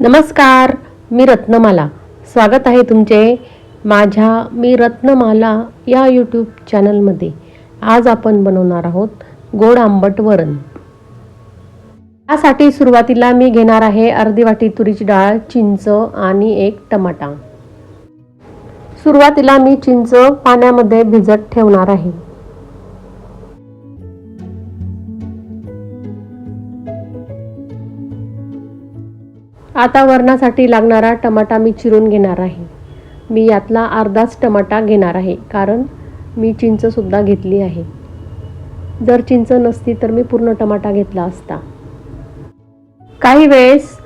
नमस्कार मी रत्नमाला. स्वागत आहे तुमचे माझ्या मी रत्नमाला या यूट्यूब चॅनलमध्ये आज आपण बनवणार आहोत गोड आंबट वरण. यासाठी सुरुवातीला मी घेणार आहे अर्धी वाटी तुरीची डाळ चिंच आणि एक टमाटा. सुरुवातीला मी चिंच पाण्यामध्ये भिजत ठेवणार आहे. आता वरणासाठी लागणारा टमाटा मी चिरून घेणार आहे. मी यातला अर्धाच टमाटा घेणार आहे कारण मी चिंचसुद्धा घेतली आहे. जर चिंच नसती तर मी पूर्ण टमाटा घेतला असता. काही वेळेस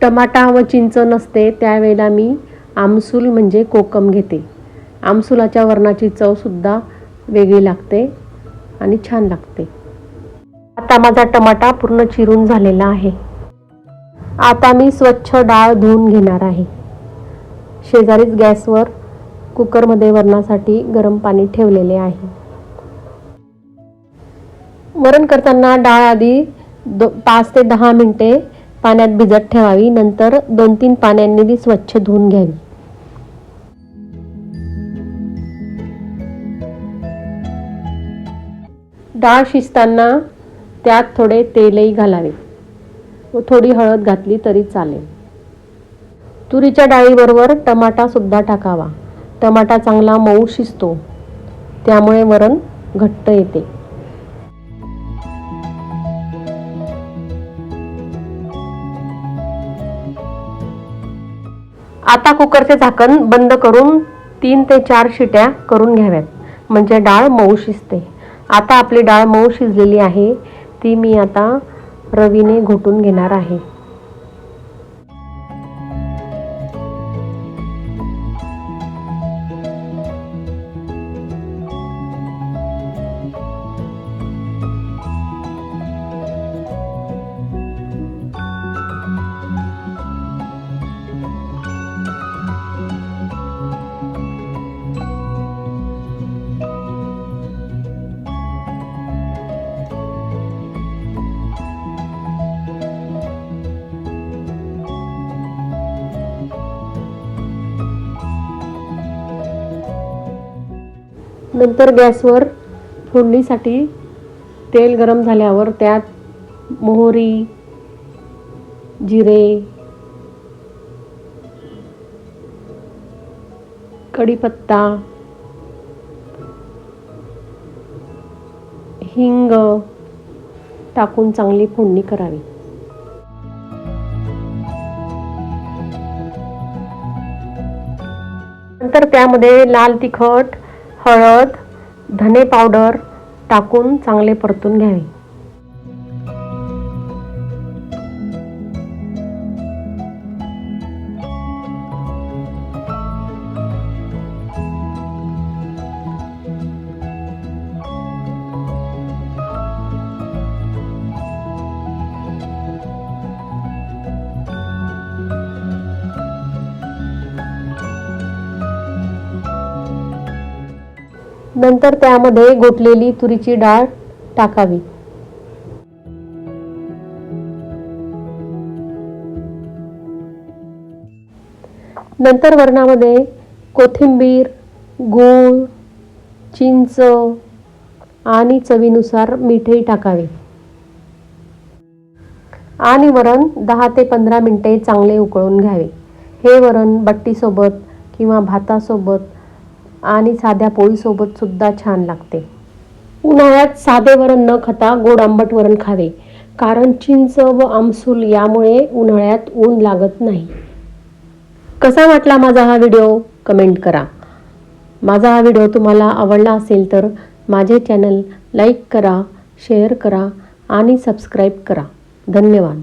टमाटा व चिंच नसते त्यावेळेला मी आमसूल म्हणजे कोकम घेते. आमसुलाच्या वरणाची चवसुद्धा वेगळी लागते आणि छान लागते. आता माझा टमाटा पूर्ण चिरून झालेला आहे. आता मी स्वच्छ डाळ धुवून घेणार आहे. शेजारीच गॅसवर कुकरमध्ये वरणासाठी गरम पाणी ठेवलेले आहे. वरण करताना डाळ आधी दो पाच ते दहा मिनटे पाण्यात भिजत ठेवावी. नंतर दोन तीन पाण्यांनी ती स्वच्छ धुवून घ्यावी. डाळ शिजताना त्यात थोडे तेलही घालावे. व थोडी हळद घातली तरी चालेल. तुरीच्या डाळीबरोबर टमाटा सुद्धा टाकावा. टमाटा चांगला मऊ शिजतो. त्यामुळे वरण घट्ट येते. आता कुकरचे झाकण बंद करून तीन ते चार शिट्या करून घ्याव्यात. म्हणजे डाळ मऊ शिजते. आता आपली डाळ मऊ शिजलेली आहे. ती मी आता रवीने घोटून घेणार आहे. नंतर गॅसवर फोडणीसाठी तेल गरम झाल्यावर त्यात मोहरी जिरे कढीपत्ता हिंग टाकून चांगली फोडणी करावी. नंतर त्यामध्ये लाल तिखट हळद धने पावडर टाकून चांगले परतून घ्यावे. नंतर त्यामध्ये घोटलेली तुरीची डाळ टाकावी. नंतर वरणामध्ये कोथिंबीर गूळ चिंच आणि चवीनुसार मीठही टाकावे. आणि वरण दहा ते पंधरा मिनटे चांगले उकळून घ्यावे. हे वरण बट्टीसोबत किंवा भातासोबत आणि साध्या पोळीसोबत सुद्धा छान लागते. उन्हाळ्यात साधे वरण न खाता गोड आंबट वरण खावे. कारण चिंच व आमसूल यामुळे उन्हाळ्यात ऊन लागत नाही. कसा वाटला माझा हा व्हिडिओ? कमेंट करा. माझा हा व्हिडिओ तुम्हाला आवडला असेल तर माझे चॅनल लाईक करा शेअर करा आणि सबस्क्राईब करा. धन्यवाद.